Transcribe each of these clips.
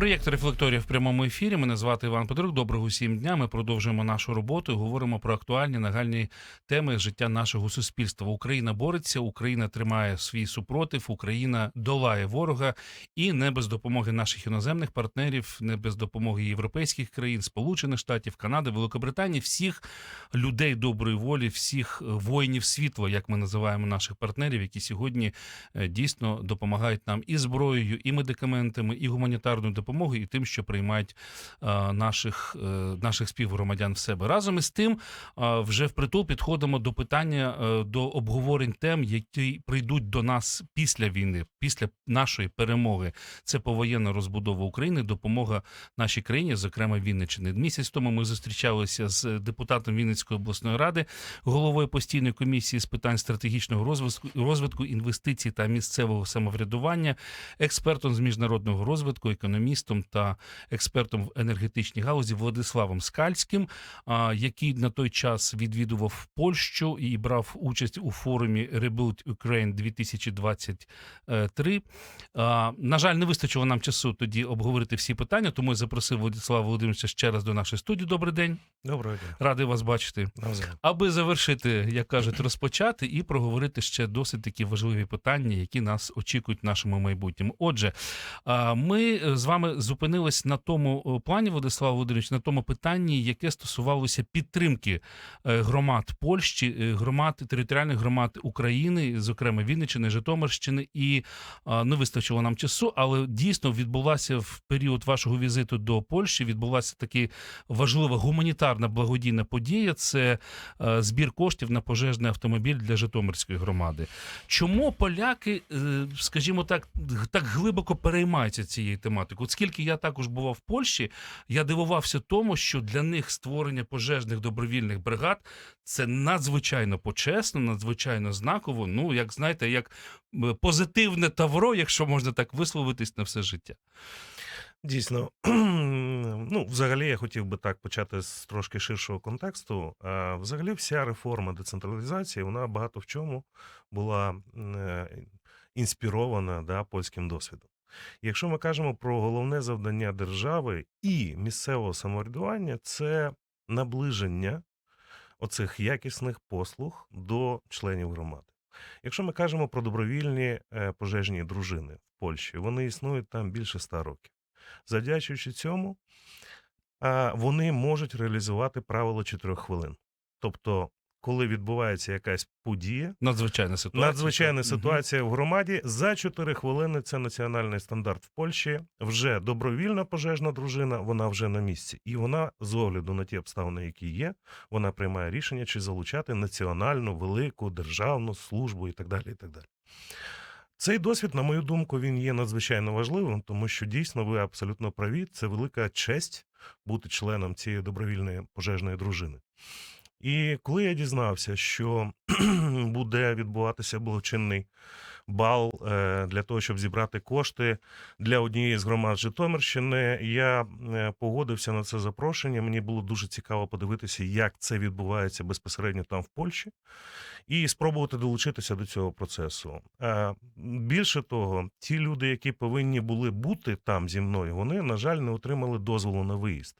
Проєкт рефлекторія в прямому ефірі. Мене звати Іван Петрук. Доброго всім дня. Ми продовжуємо нашу роботу. Говоримо про актуальні нагальні теми життя нашого суспільства. Україна бореться, Україна тримає свій супротив, Україна долає ворога, і не без допомоги наших іноземних партнерів, не без допомоги європейських країн, Сполучених Штатів, Канади, Великобританії, всіх людей доброї волі, всіх воїнів світла, як ми називаємо наших партнерів, які сьогодні е, дійсно допомагають нам і зброєю, і медикаментами, і гуманітарною допомогою, і тим, що приймають е, наших, е, наших співгромадян в себе. Разом із тим, е, вже впритул підходимо до питання до обговорень тем, які прийдуть до нас після війни, після нашої перемоги. Це повоєнна розбудова України, допомога нашій країні, зокрема Вінниччини. Місяць тому ми зустрічалися з депутатом Вінницької обласної ради, головою постійної комісії з питань стратегічного розвитку, розвитку інвестицій та місцевого самоврядування, експертом з міжнародного розвитку, економістом та експертом в енергетичній галузі Владиславом Скальським, який на той час відвідував Польщу і брав участь у форумі Rebuild Ukraine 2023. На жаль, не вистачило нам часу тоді обговорити всі питання, тому я запросив Владислава Володимировича ще раз до нашої студії. Добрий день, Доброго дня. радий вас бачити. Навзаєм. Аби завершити, як кажуть, розпочати і проговорити ще досить такі важливі питання, які нас очікують в нашому майбутньому. Отже, ми з вами зупинились на тому плані, Владислав Володимирович, на тому питанні, яке стосувалося підтримки е, громад Польщі, е, громад територіальних громад України, зокрема Вінниччини, Житомирщини, і не вистачило нам часу, але дійсно відбулася в період вашого візиту до Польщі. Відбулася таки важлива гуманітарна благодійна подія. Це е, збір коштів на пожежний автомобіль для Житомирської громади. Чому поляки, е, скажімо так, так глибоко переймаються цією тематикою? От скільки я також бував в Польщі, я дивувався тому, що для них створення пожежних добровільних бригад це надзвичайно почесно, надзвичайно знаково. Ну, як знаєте, як е, позитивне тавро, якщо можна так висловитись на все життя. Дійсно, ну, взагалі, я хотів би так почати з трошки ширшого контексту. Взагалі, вся реформа децентралізації, вона багато в чому була е, інспірована да, польським досвідом. Якщо ми кажемо про головне завдання держави і місцевого самоврядування, це наближення оцих якісних послуг до членів громади. Якщо ми кажемо про добровільні е, пожежні дружини в Польщі, вони існують там більше ста років. Завдячуючи цьому, вони можуть реалізувати правило чотирьох хвилин. Тобто, коли відбувається якась подія, Надзвичайна ситуація. надзвичайна ситуація в громаді, за 4 хвилини це національний стандарт в Польщі. Вже добровільна пожежна дружина, вона вже на місці. І вона, з огляду на ті обставини, які є, вона приймає рішення, чи залучати національну велику державну службу і так далі. І так далі. Цей досвід, на мою думку, він є надзвичайно важливим, тому що дійсно ви абсолютно праві. Це велика честь бути членом цієї добровільної пожежної дружини. І коли я дізнався, що буде відбуватися благочинний бал е, для того, щоб зібрати кошти для однієї з громад Житомирщини, я е, погодився на це запрошення. Мені було дуже цікаво подивитися, як це відбувається безпосередньо там в Польщі, і спробувати долучитися до цього процесу. Е, Більше того, ті люди, які повинні були бути там зі мною, вони, на жаль, не отримали дозволу на виїзд.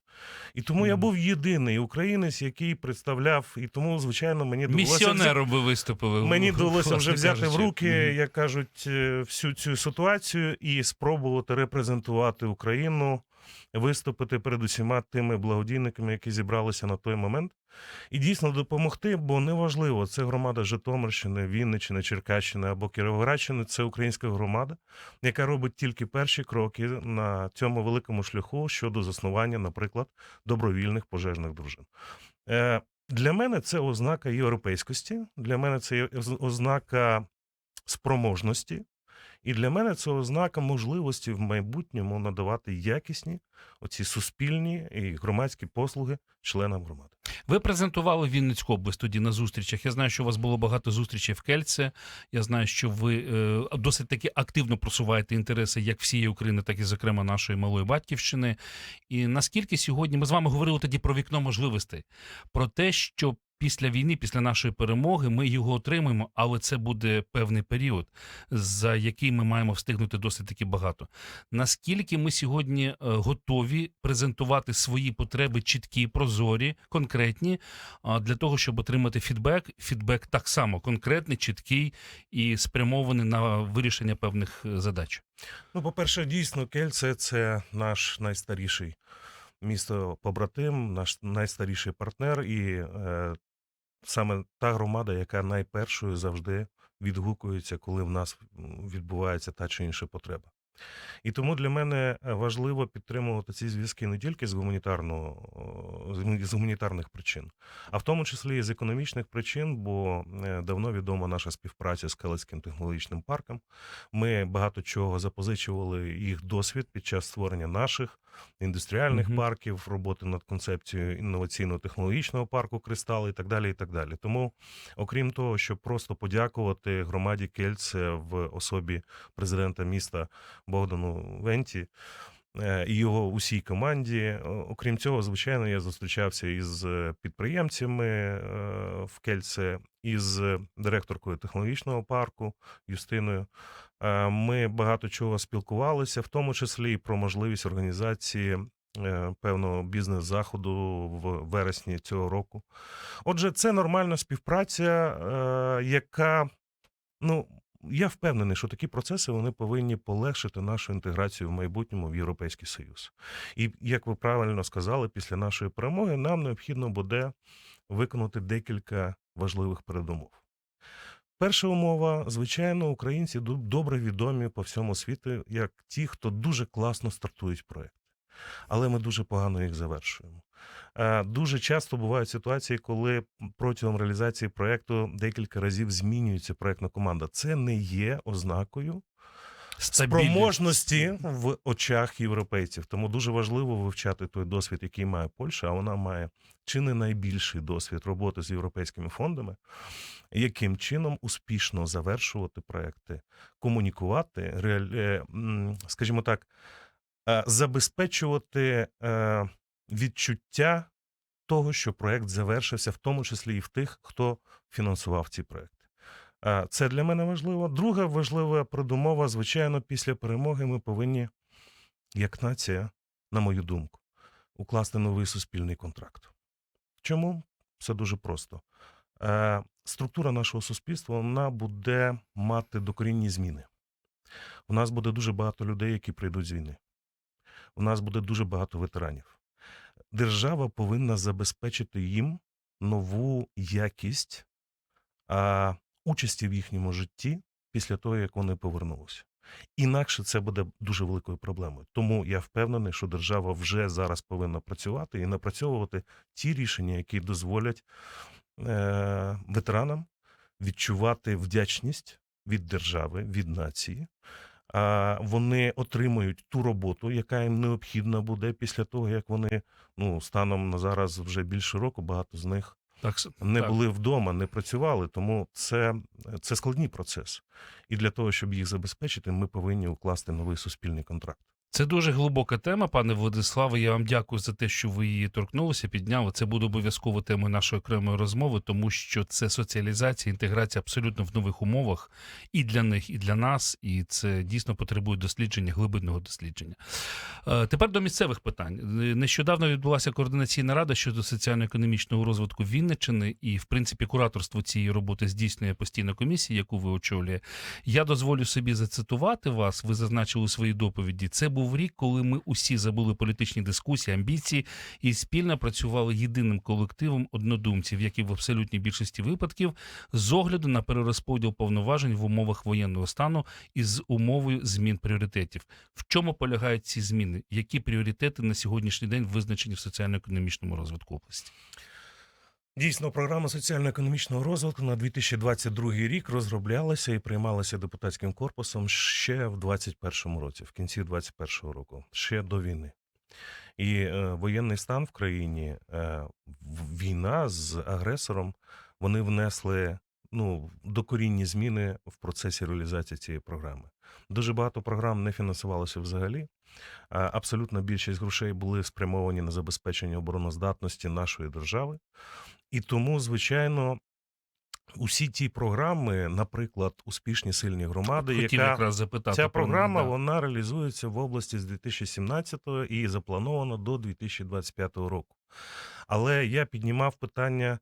І тому я був єдиний українець, який представляв, і тому, звичайно, мені довелося ви виступили. Мені довелося вже взяти в руки, як кажуть, е, всю цю ситуацію і спробувати репрезентувати Україну, виступити перед усіма тими благодійниками, які зібралися на той момент, і дійсно допомогти, бо неважливо, це громада Житомирщини, Вінниччини, Черкащини або Кіровоградщини. Це українська громада, яка робить тільки перші кроки на цьому великому шляху щодо заснування, наприклад, добровільних пожежних дружин. Е, Для мене це ознака європейськості, для мене це ознака спроможності, і для мене це ознака можливості в майбутньому надавати якісні оці суспільні і громадські послуги членам громади. Ви презентували Вінницьку область тоді на зустрічах. Я знаю, що у вас було багато зустрічей в Кельце. Я знаю, що ви е, досить таки активно просуваєте інтереси як всієї України, так і зокрема нашої малої батьківщини. І наскільки сьогодні ми з вами говорили тоді про вікно можливостей, про те, що після війни, після нашої перемоги, ми його отримаємо, але це буде певний період, за який ми маємо встигнути досить таки багато. Наскільки ми сьогодні е, готові презентувати свої потреби чіткі, прозорі, конкретні, для того, щоб отримати фідбек. Фідбек так само конкретний, чіткий і спрямований на вирішення певних е, задач. Ну, по-перше, дійсно, Кельце це наш найстаріший місто побратим, наш найстаріший партнер, і е, саме та громада, яка найпершою завжди відгукується, коли в нас відбувається та чи інша потреба. І тому для мене е, важливо підтримувати ці зв'язки не тільки з гуманітарного з гуманітарних причин, а в тому числі і з економічних причин, бо е, давно відома наша співпраця з Калицьким технологічним парком. Ми багато чого запозичували їх досвід під час створення наших індустріальних Мгм. парків, роботи над концепцією інноваційно-технологічного парку Кристали і так далі. І так далі. Тому, окрім того, щоб просто подякувати громаді Кельце в особі президента міста Богдану Венті. е, І його усій команді. Окрім цього, звичайно, я зустрічався із е, підприємцями е, в Кельце, із директоркою технологічного парку Юстиною. Е, Ми багато чого спілкувалися, в тому числі і про можливість організації е, певного бізнес-заходу в вересні цього року. Отже, це нормальна співпраця, е, яка, ну, я впевнений, що такі процеси вони повинні полегшити нашу інтеграцію в майбутньому в Європейський Союз. І як ви правильно сказали, після нашої перемоги нам необхідно буде виконати декілька важливих передумов. Перша умова, звичайно, українці добре відомі по всьому світу як ті, хто дуже класно стартують проекти. Але ми дуже погано їх завершуємо. Е, Дуже часто бувають ситуації, коли протягом реалізації проекту декілька разів змінюється проектна команда. Це не є ознакою Стабільність. спроможності в очах європейців. Тому дуже важливо вивчати той досвід, який має Польща, а вона має чи не найбільший досвід роботи з європейськими фондами, яким чином успішно завершувати проекти, комунікувати, реаль- е, скажімо так, е, забезпечувати е, відчуття того, що проект завершився, в тому числі і в тих, хто фінансував ці проекти. Це для мене важливо. Друга важлива передумова, звичайно, після перемоги ми повинні, як нація, на мою думку, укласти новий суспільний контракт. Чому? Все дуже просто. Е, Структура нашого суспільства вона буде мати докорінні зміни. У нас буде дуже багато людей, які прийдуть з війни. У нас буде дуже багато ветеранів. Держава повинна забезпечити їм нову якість а, участі в їхньому житті після того, як вони повернулися. Інакше це буде дуже великою проблемою. Тому я впевнений, що держава вже зараз повинна працювати і напрацьовувати ті рішення, які дозволять е, ветеранам відчувати вдячність від держави, від нації. А вони отримують ту роботу, яка їм необхідна буде після того, як вони ну станом на зараз вже більше року, багато з них Так, не так. були вдома, не працювали. Тому це, це складний процес. І для того, щоб їх забезпечити, ми повинні укласти новий суспільний контракт. Це дуже глибока тема, пане Владиславе. Я вам дякую за те, що ви її торкнулися, підняли. Це буде обов'язково темою нашої окремої розмови, тому що це соціалізація, інтеграція абсолютно в нових умовах і для них, і для нас. І це дійсно потребує дослідження, глибинного дослідження. Е, Тепер до місцевих питань. Е, Нещодавно відбулася координаційна рада щодо соціально-економічного розвитку Вінниччини, і в принципі кураторство цієї роботи здійснює постійна комісія, яку ви очолює. Я дозволю собі зацитувати вас. Ви зазначили у своїй доповіді. Це був рік, коли ми усі забули політичні дискусії, амбіції і спільно працювали єдиним колективом однодумців, які в абсолютній більшості випадків з огляду на перерозподіл повноважень в умовах воєнного стану і з умовою змін пріоритетів. В чому полягають ці зміни? Які пріоритети на сьогоднішній день визначені в соціально-економічному розвитку області? Дійсно, програма соціально-економічного розвитку на 2022 рік розроблялася і приймалася депутатським корпусом ще в 2021 році, в кінці 2021 року, ще до війни. І е, воєнний стан в країні, е, війна з агресором, вони внесли ну, докорінні зміни в процесі реалізації цієї програми. Дуже багато програм не фінансувалося взагалі. А Абсолютна більшість грошей були спрямовані на забезпечення обороноздатності нашої держави. І тому, звичайно, усі ті програми, наприклад, успішні сильні громади, Хотів яка якраз запитати Ця програма да. вона реалізується в області з 2017 і заплановано до 2025 року. Але я піднімав питання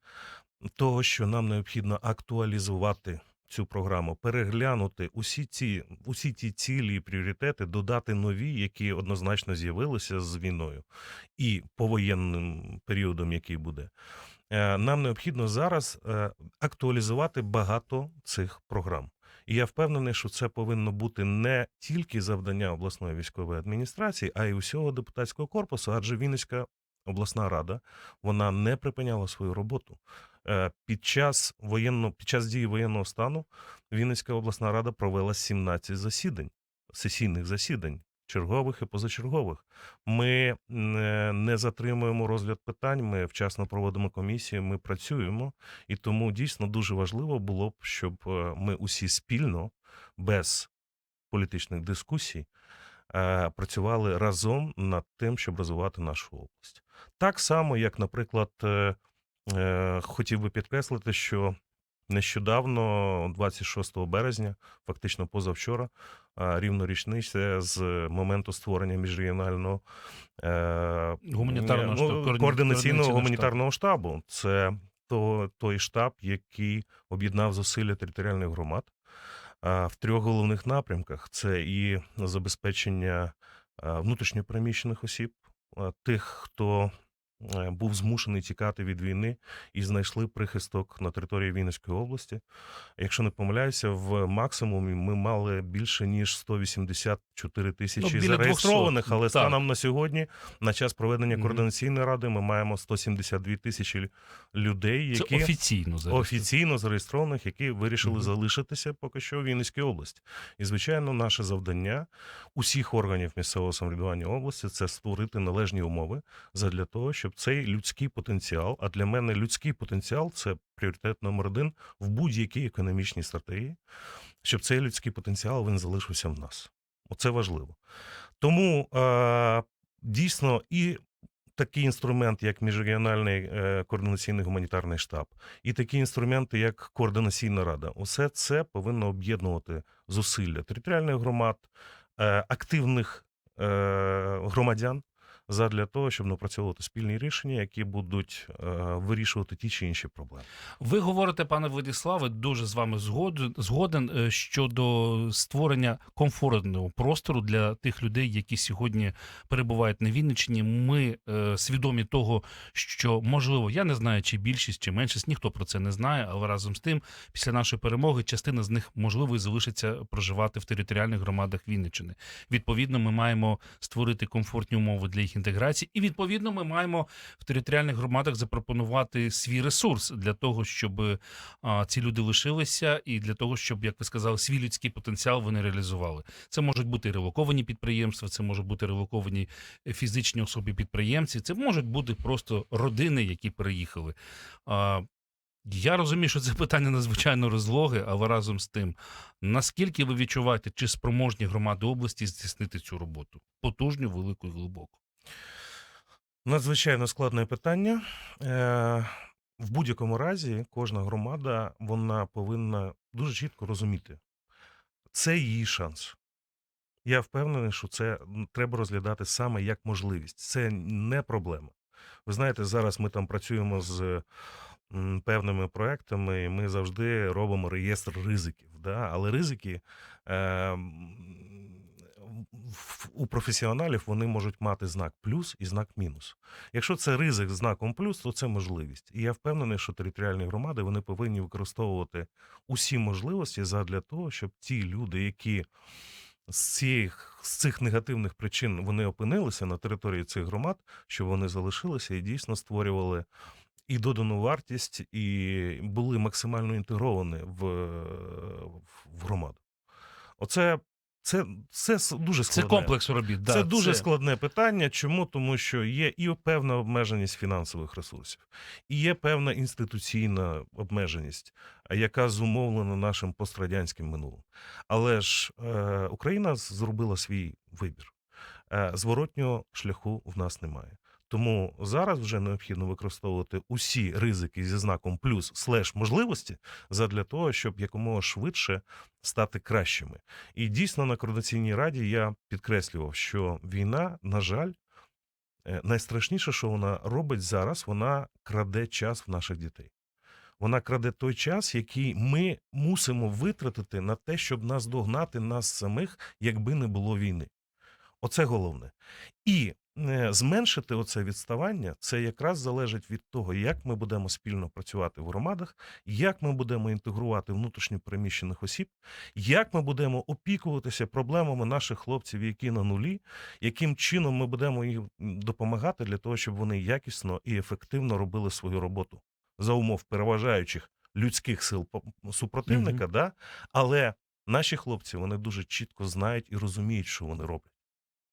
того, що нам необхідно актуалізувати цю програму, переглянути усі ці усі ті цілі і пріоритети, додати нові, які однозначно з'явилися з війною і повоєнним періодом, який буде. Е, Нам необхідно зараз е, актуалізувати багато цих програм. І я впевнений, що це повинно бути не тільки завдання обласної військової адміністрації, а й усього депутатського корпусу, адже Вінницька обласна рада вона не припиняла свою роботу. Е, Під час воєнного під час дії воєнного стану Вінницька обласна рада провела 17 засідань, сесійних засідань, чергових і позачергових. Ми не, не затримуємо розгляд питань. Ми вчасно проводимо комісії, ми працюємо, і тому дійсно дуже важливо було б, щоб е, ми усі спільно, без політичних дискусій, е, працювали разом над тим, щоб розвивати нашу область. Так само, як, наприклад, е, е, хотів би підкреслити, що нещодавно, 26 березня, фактично позавчора, е, рівно річниця з моменту створення міжрегіонального е, Гуманітарного ну, штабу, координаційного гуманітарного штабу. Це то, той штаб, який об'єднав зусилля територіальних громад в трьох головних напрямках: це і забезпечення внутрішньопереміщених осіб, тих, хто е, був змушений тікати від війни і знайшли прихисток на території Вінницької області. Якщо не помиляюся, в максимумі ми мали більше ніж 184 тисячі Ну, зареєстрованих, 200, але так. станом на сьогодні, на час проведення координаційної ради, ми маємо 172 тисячі людей, Це які офіційно зараз. офіційно зареєстрованих, які вирішили Мгм. залишитися поки що в Вінницькій області. І звичайно, наше завдання усіх органів місцевого самоврядування області це створити належні умови задля того, щоб цей людський потенціал, а для мене людський потенціал це пріоритет номер один в будь-якій економічній стратегії, щоб цей людський потенціал він залишився в нас. Оце важливо. Тому е, дійсно і такий інструмент, як міжрегіональний е, координаційний гуманітарний штаб, і такі інструменти, як координаційна рада, усе це повинно об'єднувати зусилля територіальних громад, е, активних е, громадян. Задля того, щоб напрацьовувати спільні рішення, які будуть е, вирішувати ті чи інші проблеми. Ви говорите, пане Владиславе, дуже з вами згоден, згоден щодо створення комфортного простору для тих людей, які сьогодні перебувають на Вінниччині. Ми е, свідомі того, що можливо, я не знаю, чи більшість, чи меншість, ніхто про це не знає, але разом з тим, після нашої перемоги, частина з них можливо і залишиться проживати в територіальних громадах Вінниччини. Відповідно, ми маємо створити комфортні умови для їх інтеграції, і відповідно ми маємо в територіальних громадах запропонувати свій ресурс для того, щоб ці люди лишилися, і для того, щоб, як ви сказали, свій людський потенціал вони реалізували. Це можуть бути релоковані підприємства, це можуть бути релоковані фізичні особи підприємці, це можуть бути просто родини, які переїхали. Я розумію, що це питання надзвичайно розлоге, але разом з тим, наскільки ви відчуваєте, чи спроможні громади області здійснити цю роботу? Потужню, велику і глибоку. Надзвичайно складне питання. Е, в будь-якому разі, кожна громада вона повинна дуже чітко розуміти, це її шанс. Я впевнений, що це треба розглядати саме як можливість. Це не проблема. Ви знаєте, зараз ми там працюємо з певними проектами, і ми завжди робимо реєстр ризиків. Да? Але ризики е, м, в- у професіоналів вони можуть мати знак плюс і знак мінус. Якщо це ризик з знаком плюс, то це можливість. І я впевнений, що територіальні громади вони повинні використовувати усі можливості задля того, щоб ті люди, які з цих, з цих негативних причин вони опинилися на території цих громад, щоб вони залишилися і дійсно створювали і додану вартість, і були максимально інтегровані в, в громаду. Оце це, це дуже дуже Це комплекс робіт. Да, це дуже складне питання. Чому? Тому що є і певна обмеженість фінансових ресурсів, і є певна інституційна обмеженість, яка зумовлена нашим пострадянським минулим. Але ж е, Україна зробила свій вибір. Е, зворотнього шляху в нас немає. Тому зараз вже необхідно використовувати усі ризики зі знаком плюс слеш можливості задля того, щоб якомога швидше стати кращими. І дійсно на координаційній раді я підкреслював, що війна, на жаль, е, найстрашніше, що вона робить зараз, вона краде час в наших дітей. Вона краде той час, який ми мусимо витратити на те, щоб наздогнати нас самих, якби не було війни. Оце головне. І зменшити оце відставання, це якраз залежить від того, як ми будемо спільно працювати в громадах, як ми будемо інтегрувати внутрішньо переміщених осіб, як ми будемо опікуватися проблемами наших хлопців, які на нулі, яким чином ми будемо їм допомагати для того, щоб вони якісно і ефективно робили свою роботу за умов переважаючих людських сил супротивника, да? але наші хлопці вони дуже чітко знають і розуміють, що вони роблять.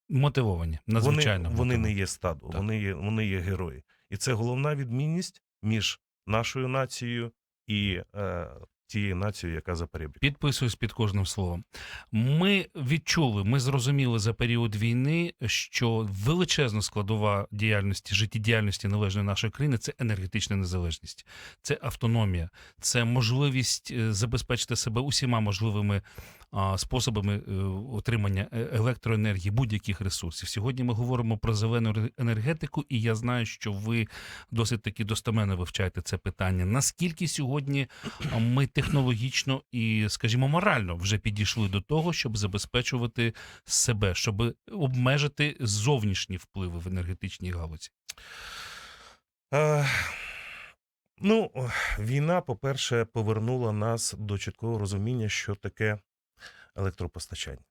Мотивовані, надзвичайно. Вони, вони не є стадо, Так. вони є, вони є герої. І це головна відмінність між нашою нацією і е, тією нацією, яка за перебіг. Підписуюсь під кожним словом. Ми відчули, ми зрозуміли за період війни, що величезна складова діяльності, життєдіяльності належної нашої країни це енергетична незалежність, це автономія, це можливість е, забезпечити себе усіма можливими способами е, отримання е, електроенергії, будь-яких ресурсів. Сьогодні ми говоримо про зелену енергетику, і я знаю, що ви досить таки достеменно вивчаєте це питання. Наскільки сьогодні ми технологічно і, скажімо, морально вже підійшли до того, щоб забезпечувати себе, щоб обмежити зовнішні впливи в енергетичній галузі. Е, ну, війна, по-перше, повернула нас до чіткого розуміння, що таке електропостачання.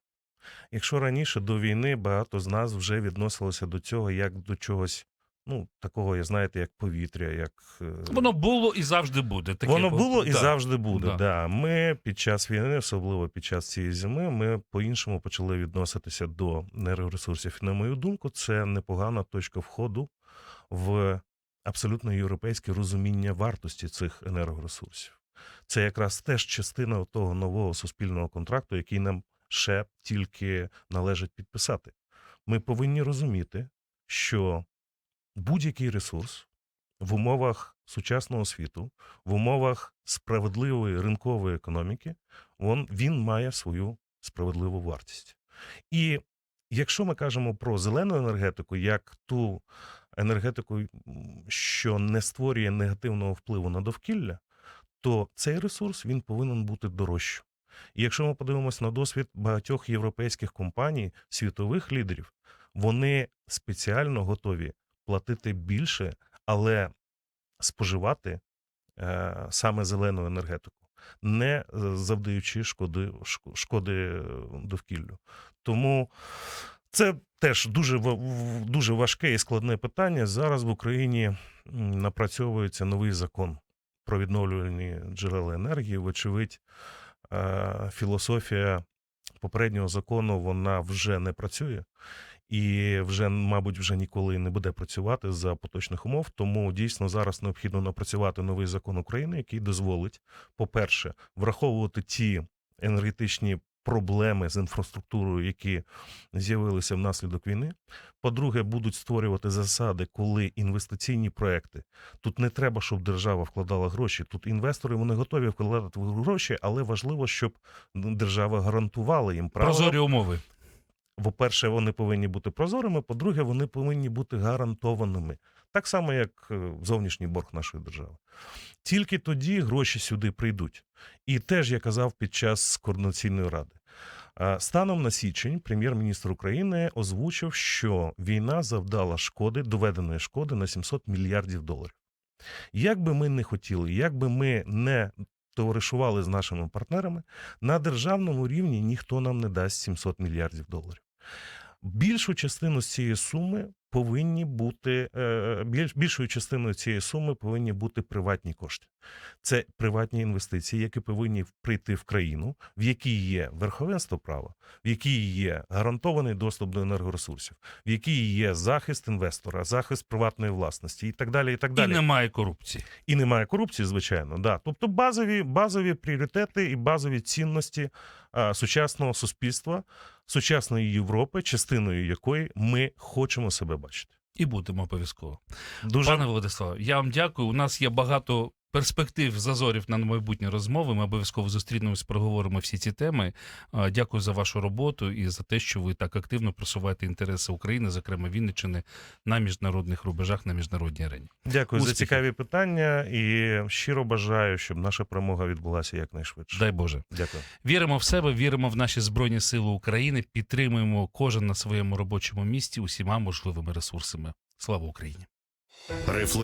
Якщо раніше до війни багато з нас вже відносилося до цього як до чогось, ну, такого, я знаєте, як повітря, як. е, Воно було і завжди буде. Таке Воно було і завжди буде. Да. Да. Ми під час війни, особливо під час цієї зими, ми по-іншому почали відноситися до енергоресурсів. І, на мою думку, це непогана точка входу в абсолютно європейське розуміння вартості цих енергоресурсів. Це якраз теж частина того нового суспільного контракту, який нам ще тільки належить підписати. Ми повинні розуміти, що будь-який ресурс в умовах сучасного світу, в умовах справедливої ринкової економіки, він, він має свою справедливу вартість. І якщо ми кажемо про зелену енергетику як ту енергетику, що не створює негативного впливу на довкілля, то цей ресурс він повинен бути дорожчим. І якщо ми подивимося на досвід багатьох європейських компаній, світових лідерів, вони спеціально готові платити більше, але споживати е, саме зелену енергетику, не е, завдаючи шкоди, шкоди довкіллю. Тому це теж дуже, дуже важке і складне питання. Зараз в Україні напрацьовується новий закон про відновлювальні джерела енергії. Вочевидь, е, філософія попереднього закону вона вже не працює і вже, мабуть, вже ніколи не буде працювати за поточних умов. Тому дійсно зараз необхідно напрацювати новий закон України, який дозволить, по-перше, враховувати ті енергетичні проблеми з інфраструктурою, які з'явилися внаслідок війни. По-друге, будуть створювати засади, коли інвестиційні проекти тут не треба, щоб держава вкладала гроші. Тут інвестори вони готові вкладати гроші, але важливо, щоб держава гарантувала їм право Прозорі умови. По-перше, вони повинні бути прозорими. По-друге, вони повинні бути гарантованими. Так само, як е, зовнішній борг нашої держави. Тільки тоді гроші сюди прийдуть. І теж я казав під час координаційної ради. Станом на січень прем'єр-міністр України озвучив, що війна завдала шкоди, доведеної шкоди на 700 мільярдів доларів. Як би ми не хотіли, як би ми не товаришували з нашими партнерами, на державному рівні ніхто нам не дасть 700 мільярдів доларів. Більшу частину з цієї суми повинні бути е, більш, більшою частиною цієї суми повинні бути приватні кошти. Це приватні інвестиції, які повинні прийти в країну, в якій є верховенство права, в якій є гарантований доступ до енергоресурсів, в якій є захист інвестора, захист приватної власності і так далі. І так І немає корупції. І немає корупції, звичайно. Да. Тобто базові, базові пріоритети і базові цінності а, сучасного суспільства, сучасної Європи, частиною якої ми хочемо себе бачити. І будемо обов'язково. Дуже Пане Владиславе, я вам дякую. У нас є багато перспектив, зазорів на майбутні розмови. Ми обов'язково зустрінемось, проговоримо всі ці теми. Дякую за вашу роботу і за те, що ви так активно просуваєте інтереси України, зокрема Вінниччини, на міжнародних рубежах, на міжнародній арені. дякую за цікаві питання і щиро бажаю, щоб наша перемога відбулася якнайшвидше. Дай Боже. Дякую. Віримо в себе, віримо в наші збройні сили України. Підтримуємо кожен на своєму робочому місці усіма можливими ресурсами. Слава Україні! Рефле...